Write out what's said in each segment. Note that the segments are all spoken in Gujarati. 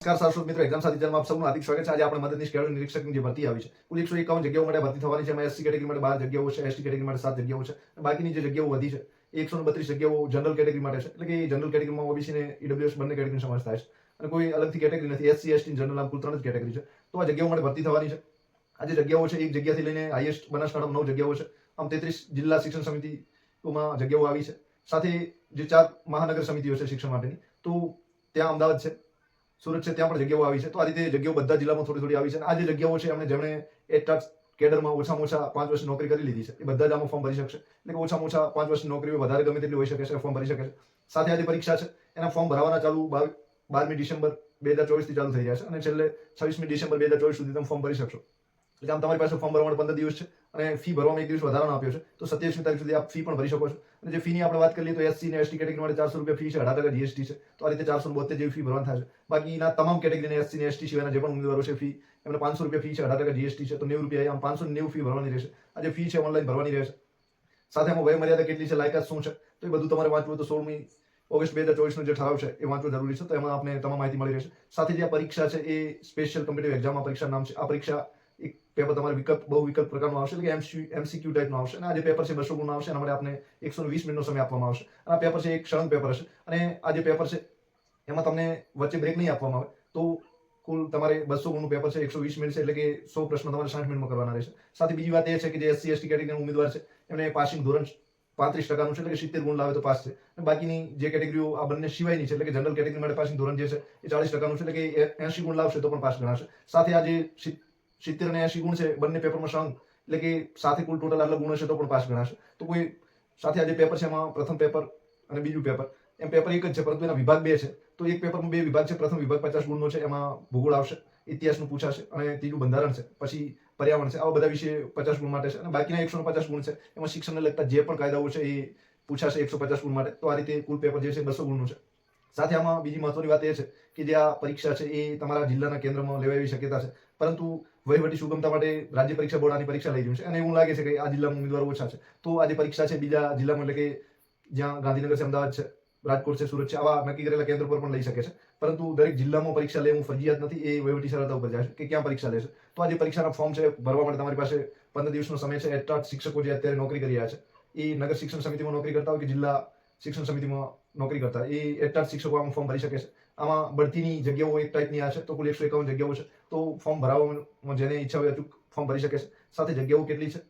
નમસ્કાર શાશ્વત મિત્રો એક્ઝામ સાથે જન્મ આપ સૌનું હાર્દિક સ્વાગત છે. આજે આપણે મદદનીશ ખેડૂત નિરીક્ષકની જે ભરતી આવી છે. કુલ એકસો એકાવન જગ્યાઓ માટે ભરતી થવાની છે. એમાં એસસી કેટેગરી માટે બાર જગ્યાઓ છે એસટી કેટેગરી માટે સાત જગ્યાઓ છે બાકીની જે જગ્યાઓ વધી છે એકસો બત્રીસ જગ્યાઓ જનરલ કેટેગરી માટે છે. એટલે કે જનરલ કેટેગરીમાં ઓબીસી ને ઈડબ્લ્યુએસ બંને કેટેગરી સમાવેશ થાય છે. અને કોઈ અલગથી કેટેગરી નથી. એસસી એસટી જનરલ આમ કુલ ત્રણ જ કેટેગરી છે. તો આ જગ્યાઓ માટે ભરતી થવાની છે. આ જે જગ્યાઓ છે, એક જગ્યાથી લઈને હાઈએસ્ટ બનાસકાંઠામાં નવ જગ્યાઓ છે. આમ તેત્રીસ જિલ્લા શિક્ષણ સમિતિઓમાં જગ્યાઓ આવી છે. સાથે જે ચાર મહાનગર સમિતિઓ છે શિક્ષણ માટેની, તો ત્યાં અમદાવાદ છે. સુરત છે ત્યાં પણ જગ્યાઓ આવી છે. તો આ રીતે જગ્યાઓ બધા જિલ્લામાં થોડી થોડી આવી છે આ જે જગ્યાઓ છે એમણે જેમણે એટાટ કેડરમાં ઓછામાં ઓછા પાંચ વર્ષની નોકરી કરી લીધી છે. એ બધા જ આમાં ફોર્મ ભરી શકશે. એટલે ઓછામાં ઓછા પાંચ વર્ષની નોકરી વધારે ગમે તેટલી હોઈ શકે છે ફોર્મ ભરી શકે છે. સાથે આજે પરીક્ષા છે, એના ફોર્મ ભરવાના ચાલુ બાર- બારમી ડિસેમ્બર બે હજાર ચોવીસથી ચાલુ થઈ જશે અને છેલ્લે છવ્વીસમી ડિસેમ્બર બે હજાર ચોવીસ સુધી તમે ફોર્મ ભરી શકશો. એટલે આમ તમારી પાસે ફોર્મ ભરવા માટે પંદર દિવસ છે અને ફી ભરવામાં એક દિવસ વધારાનો આપ્યો છે. તો સત્યાવીસમી તારીખ સુધી આપ ફી પણ ભરી શકો છો. અને જે ફીની આપણે વાત કરીએ તો એસસી ને એસટી કેટેગરી માટે ચારસો રૂપિયા ફી છે, અઢાર ટકા જીએસટી છે. તો આ રીતે ચારસો બોતેર જેવી ફી ભરવાની થશે. બાકીના તમામ કેટેગરીને એસસી ને એસટી સિવાયના જે પણ ઉમેદવારો છે ફી એમને પાંચસો રૂપિયા ફી છે, અઢાર ટકા જીએસટી છે. તો નેવું રૂપિયા આમ પાંચસો નેવું ફી ભરવાની રહેશે. આ જે ફી છે ઓનલાઈન ભરવાની રહેશે. સાથે એમાં વયમર્યાદા કેટલી છે, લાયકાત શું છે, તો એ બધું તમારે વાંચવું તો સોળમી ઓગસ્ટ બે હજાર ચોવીસનો જે ઠરાવ છે એ વાંચવું જરૂરી છે. તો એમાં આપને તમામ માહિતી મળી રહેશે. સાથે જે આ પરીક્ષા છે એ સ્પેશિયલ કોમ્પિટિવ એક્ઝામ પરીક્ષા નામ છે. આ પરીક્ષા પેપર તમારે વિકલ્પ બહુ વિકલ્પ પ્રકારનું આવશે, એટલે કે એમસીક્યુ ટાઈપનું આવશે. અને આ જે પેપર છે બસો ગુણનું આવશે એના માટે એકસો વીસ મિનિટનો સમય આપવામાં આવશે. અને આ પેપર છે એક સળંગ પેપર હશે. અને આ જે પેપર છે, એમાં તમને વચ્ચે બ્રેક નહીં આપવામાં આવે. તો કુલ તમારે બસો ગુણનું પેપર છે, એકસો વીસ મિનિટ છે, એટલે કે સો પ્રશ્ન તમારે સાઠ મિનિટમાં કરવાના રહેશે. સાથે બીજી વાત એ છે કે જે એસસી એસટી કેટેગરીના ઉમેદવાર છે, એમને પાસિંગ ધોરણ પાંત્રીસ ટકાનું છે, એટલે કે સિત્તેર ગુણ લાવે તો પાસ છે. અને બાકીની જે કેટેગરીઓ આ બંને સિવાયની છે, એટલે કે જનરલ કેટેગરી માટે પાસિંગ ધોરણ જે છે, એ ચાલીસ ટકાનું છે, એટલે કે એસી ગુણ લાવશે તો પણ પાસ ગણાશે. સાથે આ જે સિત્તેર ને એસી ગુણ છે, બંને પેપરમાં સંઘ એટલે કે સાથે કુલ ટોટલ આટલા ગુણ હશે તો પણ પાસ ગણાશે. તો કોઈ સાથે આ જે પેપર છે એમાં, પ્રથમ પેપર અને બીજું પેપર એમ પેપર એક જ છે, પરંતુ એના વિભાગ બે છે. તો એક પેપરમાં બે વિભાગ છે, પ્રથમ વિભાગ પચાસ ગુણનો છે, એમાં ભૂગોળ આવશે, ઇતિહાસનું પૂછાશે અને ત્રીજું બંધારણ છે, પછી પર્યાવરણ છે. આવા બધા વિશે પચાસ ગુણ માટે છે અને બાકીના એકસો પચાસ ગુણ છે. એમાં શિક્ષણને લગતા જે પણ કાયદાઓ છે એ પૂછાશે એકસો પચાસ ગુણ માટે. તો આ રીતે કુલ પેપર જે છે બસો ગુણનું છે. સાથે આમાં બીજી મહત્વની વાત એ છે કે જે આ પરીક્ષા છે એ તમારા જિલ્લાના કેન્દ્રમાં લેવાય એવી શક્યતા છે. પરંતુ વહીવટી સુગમતા માટે રાજ્ય પરીક્ષા બોર્ડ આની પરીક્ષા લઈ રહ્યું છે? અને એવું લાગે છે કે આ જિલ્લામાં ઉમેદવારો ઓછા છે. તો આ જે પરીક્ષા છે બીજા જિલ્લામાં, એટલે કે જ્યાં ગાંધીનગર છે, અમદાવાદ છે, રાજકોટ છે, સુરત છે, આવા નક્કી કરેલા કેન્દ્ર પર પણ લઈ શકે છે. પરંતુ દરેક જિલ્લામાં પરીક્ષા લેવું ફરજિયાત નથી એ વહીવટી સરળતા ઉપર જાય છે કે ક્યાં પરીક્ષા લેશે. તો આ જે પરીક્ષાના ફોર્મ છે, ભરવા માટે તમારી પાસે પંદર દિવસનો સમય છે. એટ શિક્ષકો જે અત્યારે નોકરી કરી રહ્યા છે, એ નગર શિક્ષણ સમિતિમાં નોકરી કરતા હોય કે જિલ્લા શિક્ષણ સમિતિમાં નોકરી કરતા. એ એ જ શિક્ષકો આમાં ફોર્મ ભરી શકે છે. આમાં બઢતીની જગ્યાઓ એક ટાઈપની આ છે, તો કુલ એકસો એકાવન જગ્યાઓ છે. તો ફોર્મ ભરાવવામાં જેને ઈચ્છા હોય અચૂક ફોર્મ ભરી શકે છે. સાથે જગ્યાઓ કેટલી છે?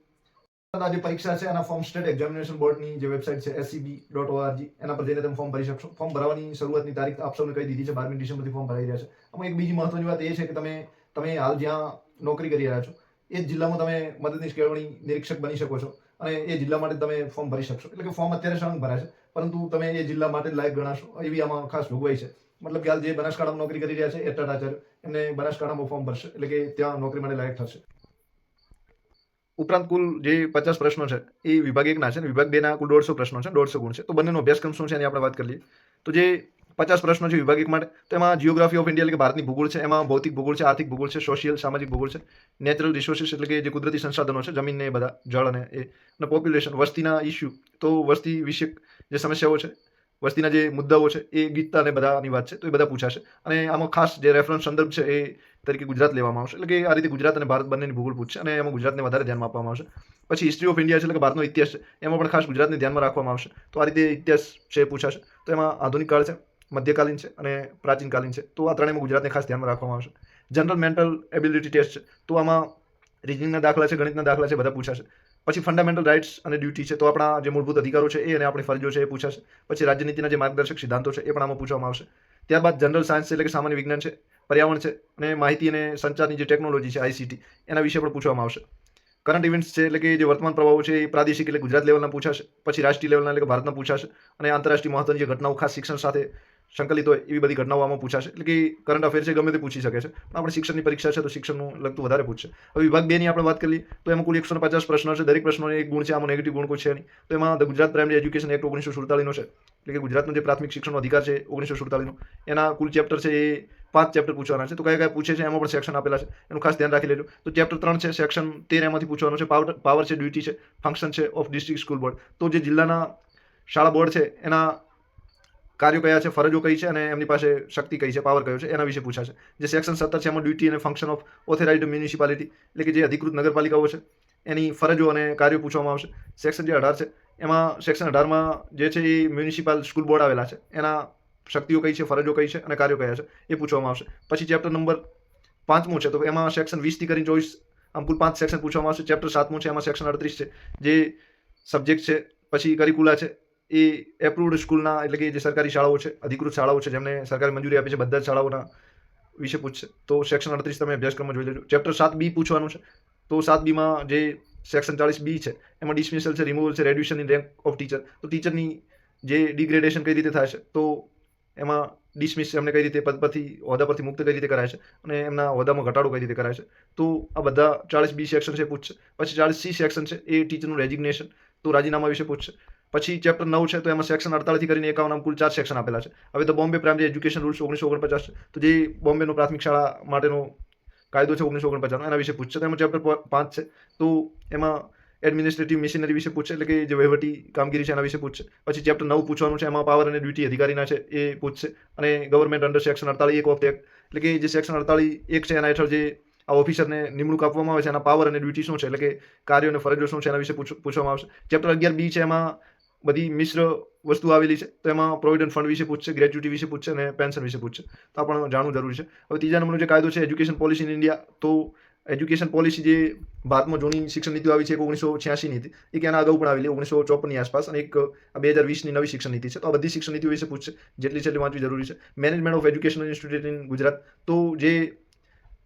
આ પરીક્ષા છે એના ફોર્મ સ્ટેટ એક્ઝામિનેશન બોર્ડની જે વેબસાઇટ છે એસસીબી ડોટ ઓઆરજી એના પર જઈને તમે ફોર્મ ભરી શકશો. ફોર્મ ભરવાની શરૂઆતની તારીખ આપ સૌને કહી દીધી છે, બારમી ડિસેમ્બરથી ફોર્મ ભરાઈ રહ્યા છે. આમાં એક બીજી મહત્વની વાત એ છે કે તમે તમે હાલ જ્યાં નોકરી કરી રહ્યા છો, એ જિલ્લામાં તમે મદદનીશ કેળવણી નિરીક્ષક બની શકો છો. અને એ જિલ્લા માટે તમે ફોર્મ ભરી શકશો. એટલે કે ફોર્મ અત્યારે સળંગ ભરાય છે. પરંતુ તમે એ જિલ્લા માટે લાયક ગણાશો. એવી આમાં ખાસ જોગવાઈ છે. મતલબ કે હાલ જે બનાસકાંઠામાં નોકરી કરી રહ્યા છે એટા આચાર્ય એમને બનાસકાંઠામાં ફોર્મ ભરશે. એટલે કે ત્યાં નોકરી માટે લાયક થશે. ઉપરાંત કુલ જે પચાસ પ્રશ્નો છે, એ વિભાગ એકના છે વિભાગ બેના કુલ દોઢસો પ્રશ્નો છે, દોઢસો ગુણ છે. તો બંનેનો અભ્યાસક્રમ શું છે એની આપણે વાત કરીએ તો જે પચાસ પ્રશ્નો છે વિભાગિક માટે. તો એમાં જીઓગ્રાફી ઓફ ઇન્ડિયા એટલે કે ભારતની ભૂગોળ છે, એમાં ભૌતિક ભૂગોળ છે, આર્થિક ભૂગોળ છે સોશિયલ સામાજિક ભૂગોળ છે નેચરલ રિસોર્સિસ એટલે કે જે કુદરતી સંસાધનો છે, જમીન ને બધા, જળ અને એ પોપ્યુલેશન વસ્તીના ઇસ્યુ તો વસ્તી વિશે જે સમસ્યાઓ છે, વસ્તીના જે મુદ્દાઓ છે, એ ગીતતા અને બધાની વાત છે, તો એ બધા પૂછાશે. અને આમાં ખાસ જે રેફરન્સ સંદર્ભ છે એ તરીકે ગુજરાત લેવામાં આવશે. એટલે કે આ રીતે ગુજરાત અને ભારત બંનેની ભૂગોળ પૂછશે અને એમાં ગુજરાતને વધારે ધ્યાનમાં આપવામાં આવશે. પછી હિસ્ટ્રી ઓફ ઇન્ડિયા છે એટલે કે ભારતનો ઇતિહાસ છે, એમાં પણ ખાસ ગુજરાતને ધ્યાનમાં રાખવામાં આવશે. તો આ રીતે ઇતિહાસ છે પૂછાશે. તો એમાં આધુનિક કાળ છે. મધ્યકાલીન છે અને પ્રાચીનકાલીન છે. તો આ ત્રણેયમાં ગુજરાતને ખાસ ધ્યાનમાં રાખવામાં આવશે. જનરલ મેન્ટલ એબિલિટી ટેસ્ટ છે. તો આમાં રિઝનિંગના દાખલા છે, ગણિતના દાખલા છે, બધા પૂછાશે. પછી ફંડામેન્ટલ રાઇટ્સ અને ડ્યુટી છે. તો આપણા જે મૂળભૂત અધિકારો છે એ અને આપણી ફરજો છે એ પૂછાશે. પછી રાજનીતિના જે માર્ગદર્શક સિદ્ધાંતો છે એ પણ આમાં પૂછવામાં આવશે. ત્યારબાદ જનરલ સાયન્સ એટલે કે સામાન્ય વિજ્ઞાન છે, પર્યાવરણ છે અને માહિતી અને સંચારની જે ટેકનોલોજી છે આઈસીટી એના વિશે પણ પૂછવામાં આવશે. કરંટ ઇવેન્ટ્સ છે એટલે કે જે વર્તમાન પ્રભાવો છે એ પ્રાદેશિક એટલે ગુજરાત લેવલના પૂછાશે. પછી રાષ્ટ્રીય લેવલના એટલે કે ભારતના પૂછાશે. અને આંતરરાષ્ટ્રીય મહત્વની જે ઘટનાઓ, ખાસ શિક્ષણ સાથે સંકલિત હોય એવી બધી ઘટનાઓ આમાં પૂછાશે. એટલે કે કરંટ અફેર છે ગમે તે પૂછી શકે છે. પણ આપણે શિક્ષણની પરીક્ષા છે તો શિક્ષણનું લગતું વધારે પૂછશે. હવે વિભાગ બેની આપણે વાત કરીએ, તો એમાં કુલ એકસો પચાસ પ્રશ્નો છે. દરેક પ્રશ્નોને એક ગુણ છે, આમાં નેગેટિવ ગુણ કોઈ છે નહીં. તો એમાં ગુજરાત પ્રાઇમરી એજ્યુકેશન એક્ટ ઓગણીસો સુડતાલીસનો છે. એટલે કે ગુજરાતનો જે પ્રાથમિક શિક્ષણનો અધિકાર છે ઓગણીસો સુડતાલીસનો. એના કુલ ચેપ્ટર છે એ પાંચ ચેપ્ટર પૂછવાના છે. તો કયા કયા પૂછે છે એમાં પણ સેક્શન આપેલા છે. એનું ખાસ ધ્યાન રાખી લેજો. તો ચેપ્ટર ત્રણ છે સેક્શન તેર એમાંથી પૂછવાનું છે. પાવર પાવર છે ડ્યુટી છે ફંક્શન છે ઓફ ડિસ્ટ્રિક્ટ સ્કૂલ બોર્ડ તો જે જિલ્લાના શાળા બોર્ડ છે, એના કાર્યો કયા છે, ફરજો કઈ છે અને એમની પાસે શક્તિ કઈ છે પાવર કયો છે, એના વિશે પૂછાશે જે સેક્શન સત્તર છે, એમાં ડ્યુટી અને ફંક્શન ઓફ ઓથોરાઇઝડ મ્યુનિસિપાલિટી એટલે કે જે અધિકૃત નગરપાલિકાઓ છે, એની ફરજો અને કાર્યો પૂછવામાં આવશે. સેક્શન જે અઢાર છે, એમાં સેક્શન અઢારમાં જે છે એ મ્યુનિસિપલ સ્કૂલ બોર્ડ આવેલા છે. એના શક્તિઓ કઈ છે, ફરજો કઈ છે અને કાર્યો કયા છે, એ પૂછવામાં આવશે. પછી ચેપ્ટર નંબર પાંચમું છે, તો એમાં સેક્શન વીસથી કરીને ચોવીસ, આમ કુલ પાંચ સેક્શન પૂછવામાં આવશે. ચેપ્ટર સાતમું છે, એમાં સેક્શન અડત્રીસ છે, જે સબ્જેક્ટ છે, પછી કરિકુલા છે એ એપ્રુવડ સ્કૂલના એટલે કે જે સરકારી શાળાઓ છે, અધિકૃત શાળાઓ છે, જેમને સરકારે મંજૂરી આપી છે, બધા જ શાળાઓના વિશે પૂછશે. તો સેક્શન અડત્રીસ તમે અભ્યાસક્રમમાં જોઈ લેજો. ચેપ્ટર સાત બી પૂછવાનું છે. તો સાત બીમાં જે સેક્શન ચાલીસ બી છે, એમાં ડિસમિસલ છે રિમૂવલ છે reduction in rank of teacher તો ટીચરની જે ડિગ્રેડેશન કઈ રીતે થાય છે, તો એમાં ડિસમિસ એમને કઈ રીતે, પદ પરથી, હોદ્દા પરથી મુક્ત કઈ રીતે કરાય છે, અને એમના હોદ્દામાં ઘટાડો કઈ રીતે કરાય છે. તો આ બધા ચાલીસ બી સેક્શન છે પૂછશે. પછી ચાલીસ સી સેક્શન છે, એ ટીચરનું રેજિગ્નેશન તો રાજીનામા વિશે પૂછશે. પછી ચેપ્ટર નવ છે, તો એમાં સેક્શન અડતાલીસથી કરીને એકાવન આમ કુલ ચાર સેક્શન આપેલા છે. હવે તો બોમ્બે પ્રાઇમરી એજ્યુકેશન રૂલ્સ ઓગણીસો ઓગણપચાસ છે. તો જે બોમ્બેનો પ્રાથમિક શાળા માટેનો કાયદો છે ઓગણીસો ઓગણપચાસનો, એના વિશે પૂછશે. તો એમાં ચેપ્ટર પાંચ છે. તો એમાં એડમિનિસ્ટ્રેટિવ મિશનરી વિશે પૂછશે, એટલે કે જે વહીવટી કામગીરી છે એના વિશે પૂછશે. પછી ચેપ્ટર નવ પૂછવાનું છે, એમાં પાવર અને ડ્યુટી અધિકારીના છે, એ પૂછશે. અને ગવર્મેન્ટ અંડર સેક્શન અડતાળીસ એક ઓફ એક્ટ એટલે કે જે સેક્શન અડતાળીસ એક છે, એના હેઠળ જે આ ઓફિસરને નિમણૂક આપવામાં આવે છે, એના પાવર અને ડ્યુટી શું છે? એટલે કે કાર્યો અને ફરજો શું છે, એના વિશે પૂછ- પૂછવામાં આવશે. ચેપ્ટર અગિયાર બી છે, એમાં બધી મિશ્ર વસ્તુ આવેલી છે. તો એમાં પ્રોવિડન્ટ ફંડ વિશે પૂછશે ગ્રેજ્યુટી વિશે પૂછશે અને પેન્શન વિશે પૂછશે. તો પણ જાણવું જરૂરી છે. હવે ત્રીજા નંબરનો જે કાયદો છે એજ્યુકેશન પોલિસી ઇન ઇન્ડિયા તો એજ્યુકેશન પોલિસી જે ભારતમાં જૂની શિક્ષણ નીતિ આવી છે, એક ઓગણીસો છ્યાસી નીતિ એક એના અગાઉ પણ આવેલી, ઓગણીસો ચોપનની આસપાસ અને એક બે હજાર વીસની નવી શિક્ષણ નીતિ છે. તો આ બધી શિક્ષણ નીતિ વિશે પૂછશે, જેટલી છે એટલી વાંચવી જરૂરી છે. Management of education institute in Gujarat, તો જે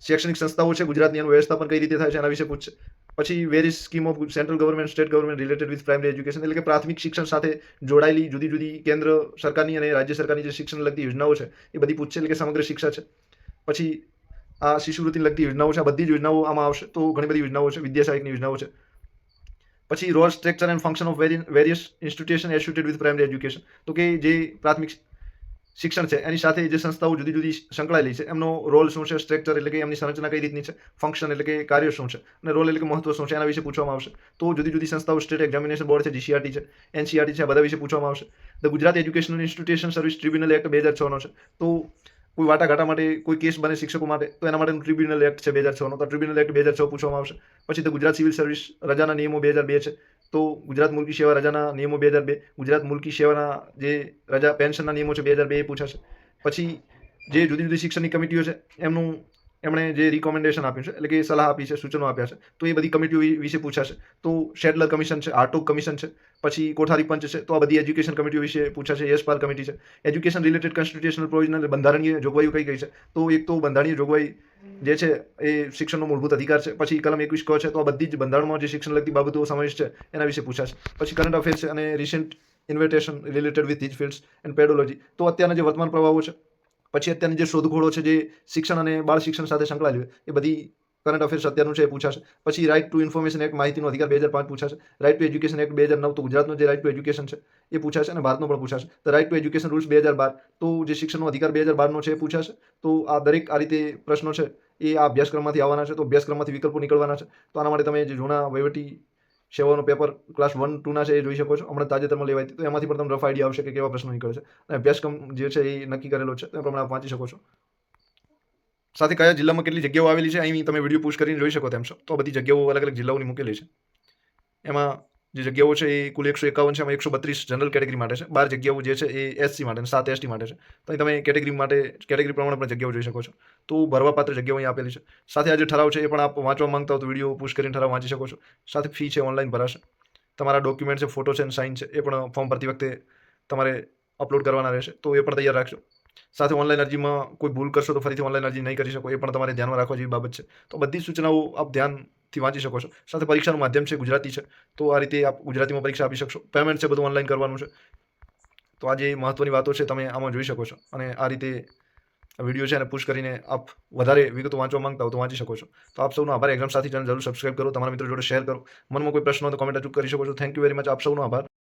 શૈક્ષણિક સંસ્થાઓ છે, ગુજરાતની એનું વ્યવસ્થાપન કઈ રીતે થાય છે એના વિશે પૂછશે પછી various scheme of central government state government related with primary education એટલે કે પ્રાથમિક શિક્ષણ સાથે જોડાયેલી જુદી જુદી કેન્દ્ર સરકારની અને રાજ્ય સરકારની જે શિક્ષણ લગતી યોજનાઓ છે, એ બધી પૂછશે એટલે કે સમગ્ર શિક્ષા છે. પછી આ શિશુવૃત્તિને લગતી યોજનાઓ છે, આ બધી જ યોજનાઓ આમાં આવશે, તો ઘણી બધી યોજનાઓ છે, વિદ્યા સહાયકની યોજનાઓ છે. પછી role structure and function of various institution associated with primary education તો કે જે પ્રાથમિક શિક્ષણ છે. એની સાથે જે સંસ્થાઓ જુદી જુદી સંકળાયેલી છે, એમનો રોલ શું છે સ્ટ્રક્ચર એટલે કે એમની સંરચના કઈ રીતની છે ફંક્શન એટલે કે કાર્ય શું છે અને રોલ એટલે કે મહત્વ શું છે એના વિશે પૂછવામાં આવશે. તો જુદી જુદી સંસ્થાઓ સ્ટેટ એક્ઝામિનેશન બોર્ડ છે જીસીઆરટી છે એનસીઆરટી છે બધા વિશે પૂછવામાં આવશે. The Gujarat educational institution service tribunal act બે હજાર છનો છે. તો કોઈ વાટાઘાટા માટે કોઈ કેસ બને શિક્ષકો માટે, તો એના માટેનું ટ્રિબ્યુનલ એક્ટ છે બે હજાર છનો તો ટ્રિબ્યુનલ એક્ટ બે હજાર છ પૂછવામાં આવશે. પછી તો ગુજરાત સિવિલ સર્વિસ રજાના નિયમો બે હજાર બે છે. તો ગુજરાત મુલકી સેવા રજાના નિયમો બે હજાર બે, ગુજરાત મુલકી સેવાના જે રજા, પેન્શનના નિયમો છે બે હજાર બે એ પૂછાશે. પછી જે જુદી જુદી શિક્ષણની કમિટીઓ છે, એમનું એમણે જે રિકોમેન્ડેશન આપ્યું છે, એટલે કે સલાહ આપી છે, સૂચનો આપ્યા છે, તો એ બધી કમિટીઓ વિશે પૂછાશે. તો શેડલર કમિશન છે આટોક કમિશન છે, પછી કોઠારી પંચ છે, તો આ બધી એજ્યુકેશન કમિટીઓ વિશે પૂછાશે, યશપાલ કમિટી છે. એજ્યુકેશન રિલેટેડ કોન્સ્ટિટ્યુશનલ પ્રોવિઝનલ બંધારણીય જોગવાઈઓ કઈ કઈ છે? તો એક તો બંધારણીય જોગવાઈ જે છે, એ શિક્ષણનો મૂળભૂત અધિકાર છે. પછી કલમ એકવીસ ક છે, તો આ બધી જ બંધારણમાં જે શિક્ષણ લગતી બાબતો સમાવેશ છે, એના વિશે પૂછાશે. પછી કરંટ અફેર્સ અને recent invitation related with these fields and pedology તો અત્યારના જે વર્તમાન પ્રભાવો છે પછી અત્યારની જે શોધખોળો છે, જે શિક્ષણ અને બાળ શિક્ષણ સાથે સંકળાયેલી એ બધી કરંટ અફેર્સ અત્યારનું છે એ પૂછાશે. પછી રાઇટ ટુ ઇન્ફોર્મેશન એક્ટ માહિતીનો અધિકાર બે હજાર પાંચ પૂછાશે. રાઇટ ટુ એજ્યુકેશન એક્ટ બે હજાર નવ તો ગુજરાતનું જે રાઇટ ટુ એજ્યુકેશન છે, એ પૂછાશે અને ભારતનો પણ પૂછાશે. તો રાઇટ ટુ એજ્યુકેશન રૂલ્સ બે હજાર બાર, તો જે શિક્ષણનો અધિકાર બે હજાર બારનો છે એ પૂછાશે. તો આ દરેક આ રીતે પ્રશ્નો છે, એ આ અભ્યાસક્રમમાંથી આવવાના છે, તો અભ્યાસક્રમમાંથી વિકલ્પો નીકળવાના છે. તો આના માટે તમે જે જૂના વહીવટી સેવાનો પેપર ક્લાસ વન ટુના છે, એ જોઈ શકો છો. હમણાં તાજેતરમાં લેવાય તો એમાંથી પણ તમને રફ આઈડિયા આવશે કે કેવા પ્રશ્નો નીકળે છે. અને અભ્યાસક્રમ જે છે એ નક્કી કરેલો છે. તે પ્રમાણે વાંચી શકો છો. સાથે કયા જિલ્લામાં કેટલી જગ્યાઓ આવેલી છે? અહીં તમે વીડિયો પુશ કરીને જોઈ શકો તેમ છો તો બધી જગ્યાઓ અલગ અલગ જિલ્લાઓની મૂકેલી છે. એમાં જે જગ્યાઓ છે એ કુલ એકસો એકાવન છે એમાં એકસો બત્રીસ જનરલ કેટેગરી માટે છે. બાર જગ્યાઓ જે છે એ એસસી માટે સાત એસટી માટે છે. તો અહીં તમે કેટેગરી માટે કેટેગરી પ્રમાણે પણ જગ્યાઓ જોઈ શકો છો. તો ભરવાપાત્ર જગ્યાઓ અહીં આપેલી છે. સાથે આ જે ઠરાવ છે એ પણ આપ વાંચવા માંગતા હો તો વીડિયો પુશ કરીને ઠરાવ વાંચી શકો છો. સાથે ફી છે ઓનલાઈન ભરાશે. તમારા ડોક્યુમેન્ટ છે ફોટો છે અને સાઇન છે, એ પણ ફોર્મ ભરતી વખતે તમારે અપલોડ કરવાના રહેશે. તો એ પણ તૈયાર રાખજો. સાથે ઓનલાઈન અરજીમાં કોઈ ભૂલ કરશો તો ફરીથી ઓનલાઈન અરજી નહીં કરી શકો, એ પણ તમારે ધ્યાનમાં રાખવા જેવી બાબત છે. તો બધી સૂચનાઓ આપ ધ્યાનથી વાંચી શકો છો. સાથે પરીક્ષાનું માધ્યમ છે ગુજરાતી છે, તો આ રીતે આપ ગુજરાતીમાં પરીક્ષા આપી શકશો. પેમેન્ટ છે બધું ઓનલાઈન કરવાનું છે. તો આ જે મહત્ત્વની વાતો છે તમે આમાં જોઈ શકો છો. અને આ રીતે વીડિયો છે અને પુશ કરીને આપ વધારે વિગતો વાંચવા માંગતા હો તો વાંચી શકો છો. તો આપ સૌનો આભાર. એક્ઝામ સાથી જરૂર સબસ્ક્રાઇબ કરો. તમારા મિત્રો જોડે શેર કરો. મનમાં કોઈ પ્રશ્ન હોય તો કોમેન્ટ અચૂક કરી શકો છો. થેન્ક યુ વેરી મચ આપ સૌનો આભાર.